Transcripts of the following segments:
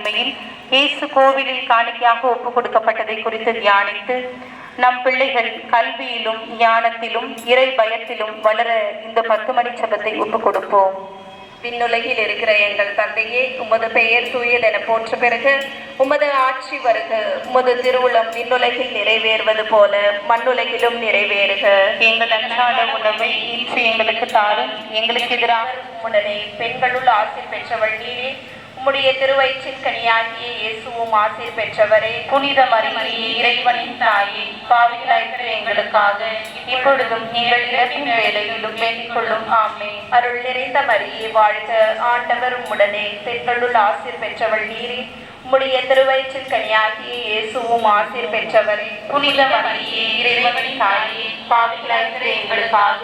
உண்மையில் இயேசு கோவிலில் காணிக்கையாக ஒப்பு கொடுக்கப்பட்டதை குறித்து தியானித்து நம் பிள்ளைகள் கல்வியிலும் ஞானத்திலும் இறை பயத்திலும் வளர இந்த பத்து மணி சபத்தை ஒப்பு கொடுப்போம். விண்ணுலகில் இருக்கிற எங்கள் தந்தையே உமது பெயர் தூயதென போற்ற பிறகு உமது ஆட்சி வருக உமது திருவுளம் விண்ணுலகில் நிறைவேறுவது போல மண்ணுலகிலும் நிறைவேறுக. எங்கள் அன்றாட உணவை இன்று எங்களுக்கு தாரும் எங்களுக்கு எதிராக உடனே பெண்களுள் ஆசை பெற்றவள் நீரே உம்முடைய திருவயிற்றின் கனியாகிய இயேசுவும் ஆசிர் பெற்றவரே புனித மரியே இறைவனின் தாயே பாவிகளாயிருக்கிற எங்களுக்காக இப்பொழுதும் நீங்கள் இறப்பின் வேலையிலும் வேண்டிக் கொள்ளும் ஆமே அருள் நிறைந்த மரியே வாழ்க. ஆண்டவர் உம்முடனே பெண்களுள் ஆசிர் பெற்றவள் நீரே. உம்முடைய திருவயிற்றின் கனியாகிய இயேசுவும் ஆசிர் பெற்றவர் புனித மரியே இறைவனின் தாயே பாவிகளாயிருக்கிற எங்களுக்காக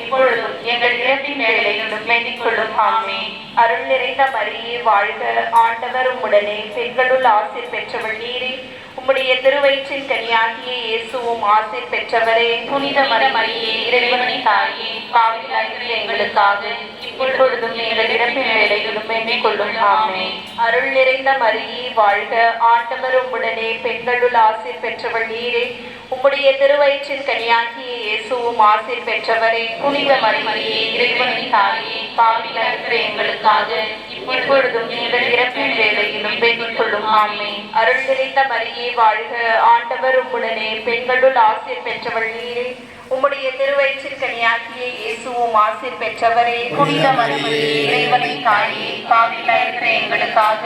இப்பொழுதும் எங்கள் இறப்பின் வேலையிலும் வேண்டிக் கொள்ளும். ஆமே அருள் நிறைந்த மரியே வாழ்க. ஆண்டவர் உம்முடனே பெண்களுள் ஆசிர் பெற்றவள் நீரே. உம்முடைய திருவயிற்றில் கனியாகிய இயேசுவும் ஆசிர் பெற்றவரே புனித மரமரியே இறைவனை தாயே பாவிகளாயிருக்கிற எங்களுக்காக இப்பொழுதும் எங்கள் இறப்பின் வேலையிலும் வேண்டிக் கொள்ளும் ஆமே அருள் நிறைந்த மரியே வாழ்க. ஆண்டவர் உம்முடனே பெண்களுள் ஆசிர் பெற்றவள் நீரே. உம்முடைய திருவயிற்றின் கனியாகிய இயேசுவும் ஆசை பெற்றவரே புனித மரியே இறைவனின் தாயே பாவிகளாயிருக்கிற எங்களுக்காக இப்பொழுதும் நீங்கள் இறப்பின் வேலையிலும் வேண்டிக் கொள்ளும். ஆமே அருள் நிறைந்த மரியே வாழ்க. ஆண்டவர் உம்முடனே பெண்களுள் ஆசை பெற்றவள் நீரே உம்முடைய திருவயிற்றின் கனியாகிய இயேசுவும் ஆசை பெற்றவரே புனித மரியே இறைவனின் தாயே. பாவிகளாயிருக்கிற எங்களுக்காக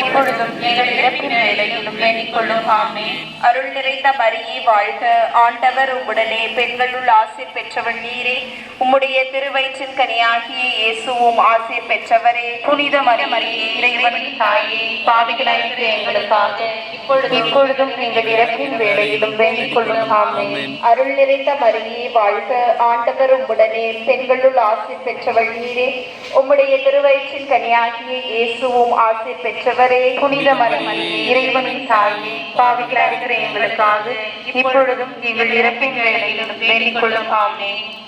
இப்பொழுதும் எங்கள் இறப்பின் வேலையிலும் வேண்டிக் கொள்ளும் ஆமே அருள் நிறைந்த மரியே வாழ்க. ஆண்டவர் உம்முடனே பெண்களுள் ஆசிர் பெற்றவள் நீரே. உம்முடைய திருவயிற்றின் கனியாகிய இயேசுவும் ஆசிர் பெற்றவரே. புனித மரியே இறைவனின் தாயே பாவிகளாயிருக்கிற எங்களுக்காக இப்பொழுதும் எங்கள் இறப்பின் வேலையிலும் வேண்டிக் கொள்ளும் ஆமே அருள் நிறைந்த மரியே வாழ்க. ஆண்டவர் உம்முடனே பெண்களுள் ஆசிர் பெற்றவள் நீரே. உம்முடைய திருவயிற்றின் கனியாகிய இயேசுவும் ஆசிர் பெற்றவரே புனித மரியே. இறைவனின் தாயே. பாவிகளாயிருக்கிற எங்களுக்காக இப்பொழுதும் எங்கள் இறப்பின் வேலையிலும் வேண்டிக் கொள்ளும். ஆமே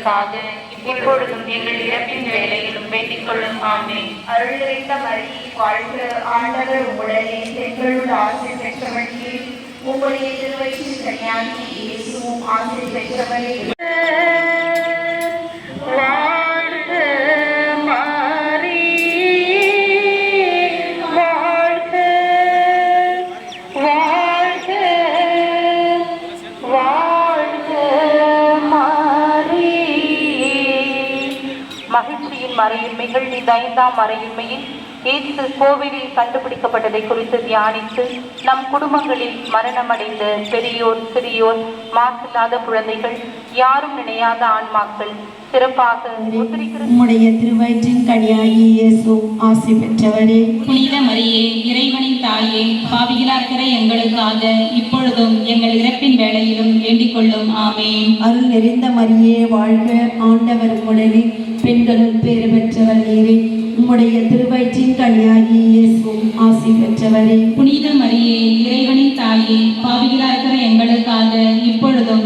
எங்களுக்காக இப்பொழுதும் எங்கள் இறப்பின் வேலையிலும் வேண்டிக் கொள்ளும். ஆமே அருள் நிறைந்த மரியே வாழ்க ஆண்டவர் உம்முடனே. பெண்களுள் ஆசிர் பெற்றவழியில் உங்களுடைய திருவயிற்றில் திருவயிற்றின் இயேசுவும் ஆசிர் பெற்றவரே. மகிழ்ச்சியின் இந்த ஐந்தாம் அறையின்மையில் இயேசு கோவிலில் கண்டுபிடிக்கப்பட்டதை குறித்து தியானித்து நம் குடும்பங்களில் மரணமடைந்த பெரியோர் சிறியோர் மாசில்லாத குழந்தைகள் யாரும் நினையாத ஆன்மாக்கள். சிறப்பாக உம்முடைய திருவயிற்றின் கனியாகி இயேசு ஆசி பெற்றவரே. புனித மரியே இறைவனின் தாயே பாவிகளாக்கிற எங்களுக்காக இப்பொழுதும் எங்கள் இறப்பின் வேளையிலும் வேண்டிக் கொள்ளும். ஆமென். அருள் நிறைந்த மரியே வாழ்க ஆண்டவர் உடனே பெண்களுள் பேறு பெற்றவர் நீரே. உம்முடைய திருவயிற்றின் கனியாகி இயேசு ஆசி பெற்றவரே. புனித மரியே இறைவனின் தாயே பாவிகளாக்கிற எங்களுக்காக இப்பொழுதும்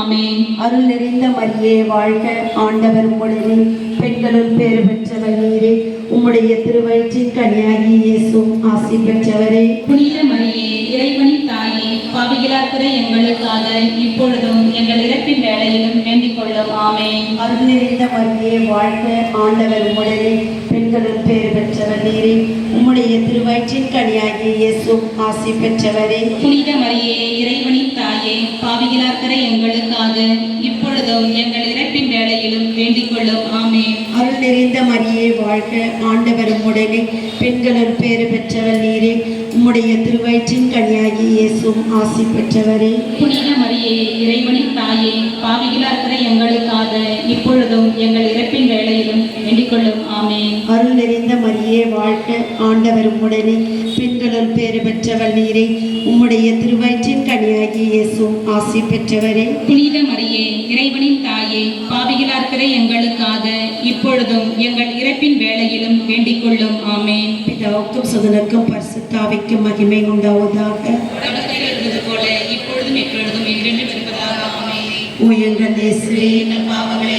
ஆமென். அருள் நிறைந்த மரியே வாழ்க ஆண்டவர் உடனே பெண்களுள் பேறு பெற்றவர் நீரே. உம்முடைய திருவயிற்றின் கனியாகி இயேசு ஆசி பெற்றவரே புனித மரியே இறைவனின் தாயே பாவிகளாக்கிற எங்களுக்காக. இப்பொழுதும் எங்கள் இறப்பின் வேளையிலும் வேண்டிக் கொள்ளும். ஆமென். அருள் நிறைந்த மரியே வாழ்க ஆண்டவர் உடனே பெண்களுள் பேறு பெற்றவர் நீரே. உம்முடைய திருவயிற்றின் கனியாகிய இயேசு ஆசி பெற்றவரே. புனித மரியே இறைவனின் தாயே பாவிகளாக்கிற எங்களுக்காக. இப்பொழுதும் எங்கள் இறப்பின் வேளையிலும் வேண்டிக் கொள்ளும். ஆமென். அருள் நிறைந்த மரியே வாழ்க ஆண்டவர் உடனே பெண்களுள் பேறு பெற்றவர் நீரே. உம்முடைய திருவயிற்றின் கனியாகிய இயேசு ஆசி பெற்றவரே. புனித மரியே இறைவனின் தாயே பாவிகளாக்கிற எங்களுக்காக இப்பொழுதும் எங்கள் இறப்பின் வேளையிலும் வேண்டிக் வேண்டிக் கொள்ளும் ஆமேன். அருள் நிறைந்த மரியே வாழ்க ஆண்டவர் உம்முடனே. பெண்களுள் பேறு பெற்றவள் நீரே. உம்முடைய திருவயிற்றின் கனியாகிய இயேசுவும் ஆசி பெற்றவரே. புனித மரியே இறைவனின் தாயே பாவிகளார்க்கிற எங்களுக்காக இப்பொழுதும் எங்கள் இறப்பின் வேளையிலும் வேண்டிக் கொள்ளும். ஆமேன். பிதாவுக்கும் சுதனுக்கும் பரிசுத்தாவிக்கும் மகிமை உண்டாவதாக. தொடக்கத்தில் இருந்தது போல இப்பொழுதும் எப்பொழுதும் என்றென்றும் இருப்பதாக. ஆமேன். இயேசுவே எங்கள் பாவங்களை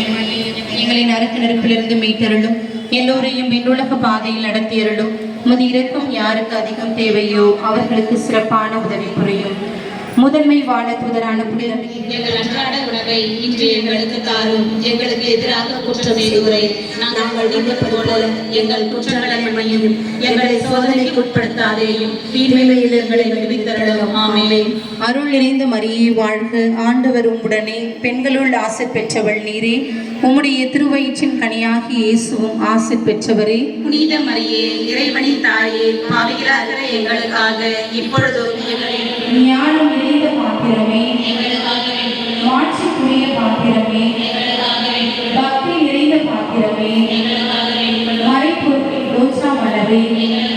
எங்களை நரக்க நெருப்பிலிருந்து மீட்டருளும். எல்லோரையும் விண்ணுலக பாதையில் நடத்தியருளும். உமது இரக்கம் யாருக்கு அதிகம் தேவையோ அவர்களுக்கு சிறப்பான உதவி புரியும். முதன்மை வாழ தூதரான புனித எங்கள் அன்றாட உணவை இன்று எங்களுக்கு தாரும். எங்களுக்கு எதிராக குற்றம் செய்துரை நாங்கள் போல எங்கள் குற்றங்களை மன்னியும். எங்களை சோதனைக்கு உட்படுத்தாதேயும். தீமையில் எங்களை விடுவித்தரலும் ஆமென். அருள் நிறைந்த மரியே வாழ்க. ஆண்டவர் உம்முடனே. பெண்களுள் ஆசை பெற்றவள் நீரே. உம்முடைய திருவயிற்றின் கனியாகி இயேசுவும் ஆசை பெற்றவரே. புனித மரியே இறைவனின் தாயே பாவிகளாகிற எங்களுக்காக இப்பொழுதும் எங்களின் ஞானம் Amen.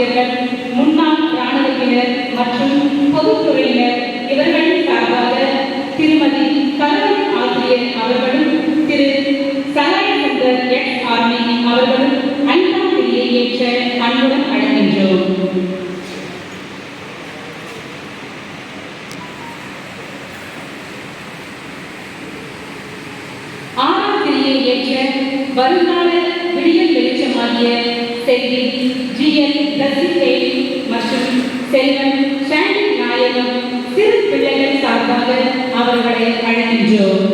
ஆசிரியர்கள் முன்னாள் இராணுவத்தினர் மற்றும் செல்வன் சாண்டி நாயகம் சிறு பிள்ளைகள் சார்பாக அவர்களை அழைக்கின்றோம்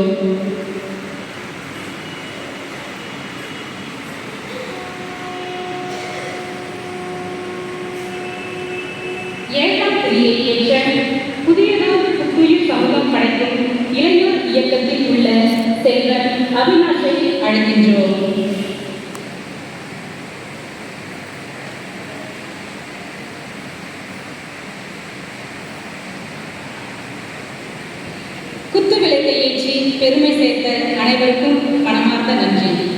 ஏழாம் பிரியை ஏற்ற புதியதொரு புத்துயிர் சமூகம் படைக்கும் இளையோர் இயக்கத்தில் உள்ள செல்வன் அவினாஷை அழைக்கின்றோம் குத்து விளக்கை ஏற்றி பெருமை சேர்த்த அனைவருக்கும் மனமார்ந்த நன்றி.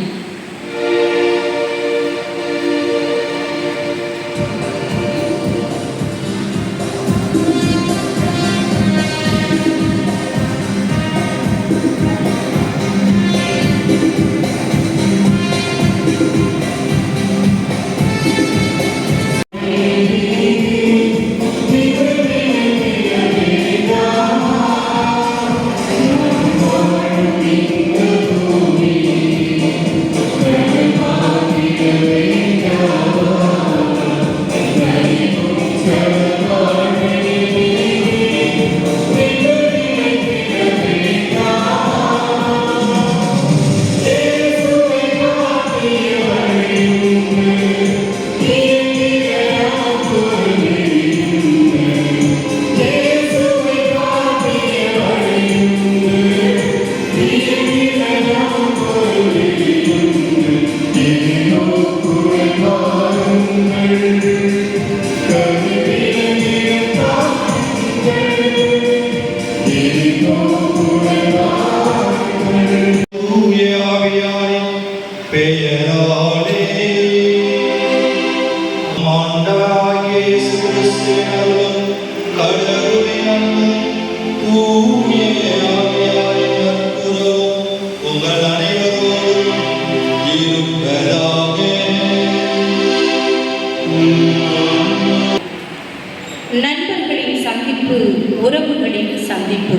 நண்பர்களின் சந்திப்பு உறவுகளின் சந்திப்பு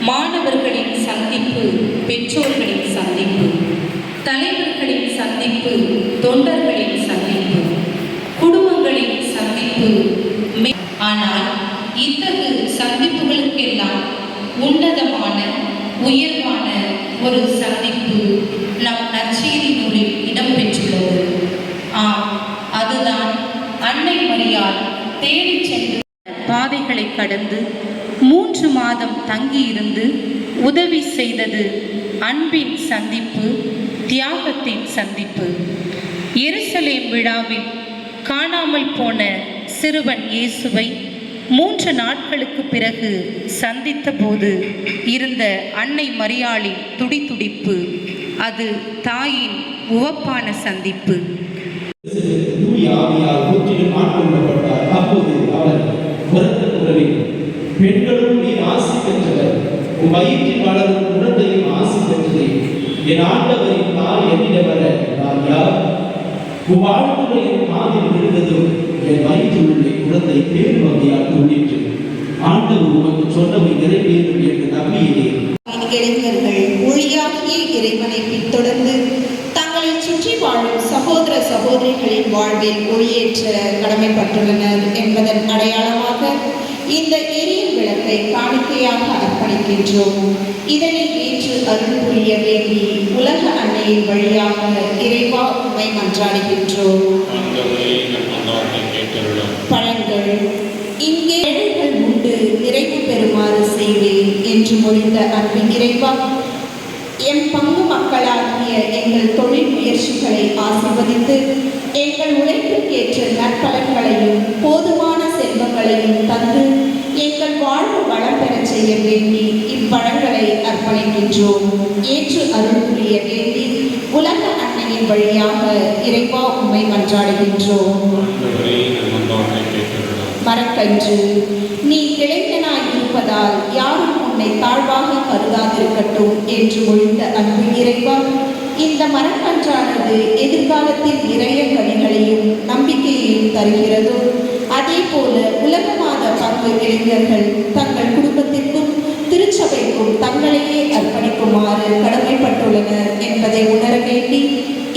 மாணவர்களின் சந்திப்பு பெற்றோர்களின் சந்திப்பு தலைவர்களின் சந்திப்பு தொண்டர்களின் சந்திப்பு குடும்பங்களின் சந்திப்பு ஆனால் இத்தகு சந்திப்புகளுக்கெல்லாம் உன்னதமான உயர்வான ஒரு சந்திப்பு நம் நற்செய்தி நூலில் இடம்பெற்றுள்ளது. ஆம் அதுதான் அன்னை மரியால் தேடி சென்று பாதைகளை கடந்து மூன்று மாதம் தங்கியிருந்து உதவி செய்தது அன்பின் சந்திப்பு தியாகத்தின் சந்திப்பு. எருசலேம் விழாவில் காணாமல் போன சிறுவன் இயேசுவை மூன்று நாட்களுக்கு பிறகு சந்தித்த போது இருந்த அன்னை மரியாளின் துடிதுடிப்பு அது தாயின் உவப்பான சந்திப்பு. பெண்களும் நீர் ஆசி பெற்றவர். உன் வயிற்றில் வளரும் குழந்தையும் ஆசி என் ஆண்டவரின் தாய் என்னிடம் வர. நான் யார்? உன் வாழ்த்துறையின் மாதிரி இருந்ததும் என் வயிற்றில் உள்ள குழந்தை பேர் வகையால் துள்ளிற்று ஆண்டவர் உமக்கு சொன்னவை நிறைவேறும் என்று நம்பியிருந்தேன் இளைஞர்கள் மொழியாகிய இறைவனை பின்தொடர்ந்து தங்களை சுற்றி வாழும் சகோதர சகோதரிகளின் வாழ்வில் ஒளியேற்ற கடமைப்பட்டுள்ளனர் என்பதன் அடையாளமாக இந்த எரியும் விளக்கை காணிக்கையாக அர்ப்பணிக்கின்றோம். இதனை ஏற்று அருள் புரிய வேண்டி உலக அன்னையின் வழியாக இறைவா உண்மை மன்றாடுகின்றோம். பழங்கள் இங்கே ஏழைகள் உண்டு நிறைவு பெறுமாறு செய்வேன் என்று முடிந்த அன்பின் இறைவா என் பங்கு மக்களாகிய எங்கள் தொழில் முயற்சிகளை ஆசிர்வதித்து எங்கள் உழைப்புக்கேற்ற நற்பலன்களையும் போதுமான செல்வங்களையும் தந்து எங்கள் வாழ்வு வளம் பெறச் செய்ய வேண்டி இப்பழங்களை அர்ப்பணிக்கின்றோம். ஏற்று அருள் புரிய உலக அன்னையின் வழியாக இறைவா உண்மை மன்றாடுகின்றோம். மரக்கன்று நீ இளைஞனாய் இருப்பதால் யாரும் உன்னை தாழ்வாக கருதாதிருக்கட்டும் என்று மொழிந்த அன்பு இறைவா இந்த மரக்கன்றானது எதிர்காலத்தில் நிறைய கனிகளையும் நம்பிக்கையையும் தருகிறதோ அதே போல உலகமாத பங்கு இளைஞர்கள் தங்கள் குடும்பத்திற்கும் திருச்சபைக்கும் தங்களையே அர்ப்பணிக்குமாறு கடமைப்பட்டுள்ளனர் என்பதை உணர வேண்டி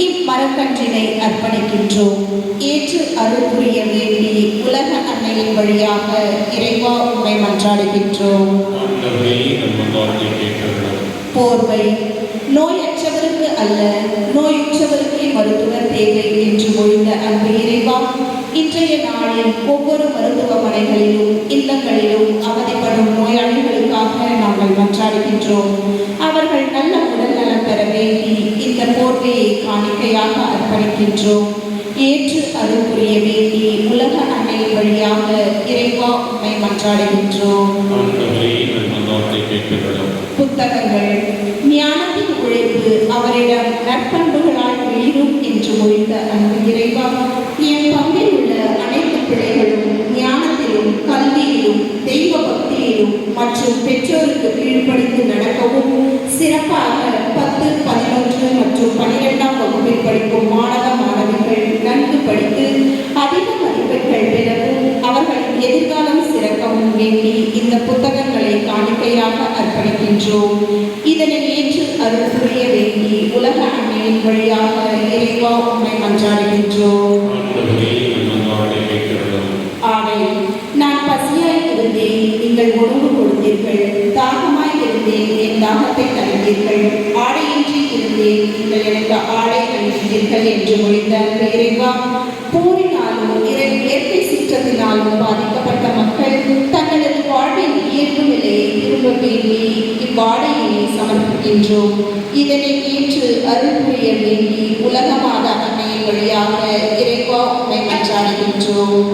இம்மரக்கன்றினை அர்ப்பணிக்கின்றோம். ஏற்று அருள் புரிய வேண்டி உலக அன்னையின் வழியாக இறைவா உண்மை மன்றாடுகின்றோம். போர்வை நோயற்றவருக்கு அல்ல நோயுற்றவருக்கே மருத்துவ தேவை என்று மொழிந்த அன்பு இறைவா இன்றைய நாளில் ஒவ்வொரு மருத்துவமனைகளிலும் இல்லங்களிலும் அவதிப்படும் நோயாளிகளுக்காக நாங்கள் மன்றாடுகின்றோம். அவர்கள் நல்ல உடல் நலம் பெற வேண்டி இந்த போர்வையை காணிக்கையாக அர்ப்பணிக்கின்றோம். ஏற்று அருள் புரிய வேண்டி உலக அன்னையின் வழியாக இறைவா உண்மை மன்றாடுகின்றோம். புத்தகங்கள் ஞானத்தின் உழைப்பு அவரிடம் நற்பண்புகளால் வெளியிடும் அன்பு இறைவா என் பங்கில் உள்ள அனைத்து பிள்ளைகளும் ஞானத்திலும் கல்வியிலும் தெய்வ பக்தியிலும் மற்றும் பெற்றோருக்கு கீழ்ப்படிந்து நடக்கவும் சிறப்பாக பத்து பதினொன்று மற்றும் பனிரெண்டாம் வகுப்பில் படிக்கும் மாணவ மாணவிகள் நன்கு படித்து அதிக மதிப்பெண்கள் பெறவும் அவர்களின் எதிர்காலம் சிறக்கவும் வேண்டி இந்த புத்தகங்களை காணிக்கையாக அர்ப்பணிக்கின்றோம். இதனை ஏற்று அருள் புரிய உலக அன்னையின் வழியாக இறைவா உண்மை மன்றாடுகின்றோம். ஆடை நான் பசியாய் இருந்தேன். நீங்கள் உணவு கொடுத்தீர்கள். தாகமாய் இருந்தேன். என் தாகத்தை தருந்தீர்கள். ஆடையின்றி இருந்தேன். நீங்கள் எனக்கு ஆடை அணிந்தீர்கள் என்று மொழிந்த இறைவா போரினாலும் இறை இயற்கை சீற்றத்தினாலும் பாதிக்கப்பட்ட மக்கள் தங்களது வாழ்வின் இயல்பு நிலையை திரும்ப வேண்டி இவ்வாடையினை சமர்ப்பிக்கின்றோம். இதனை ஏற்று அருள் புரிய வேண்டி உலகமாத அன்னையின் வழியாக இறைவா உண்மை மன்றாடுகின்றோம்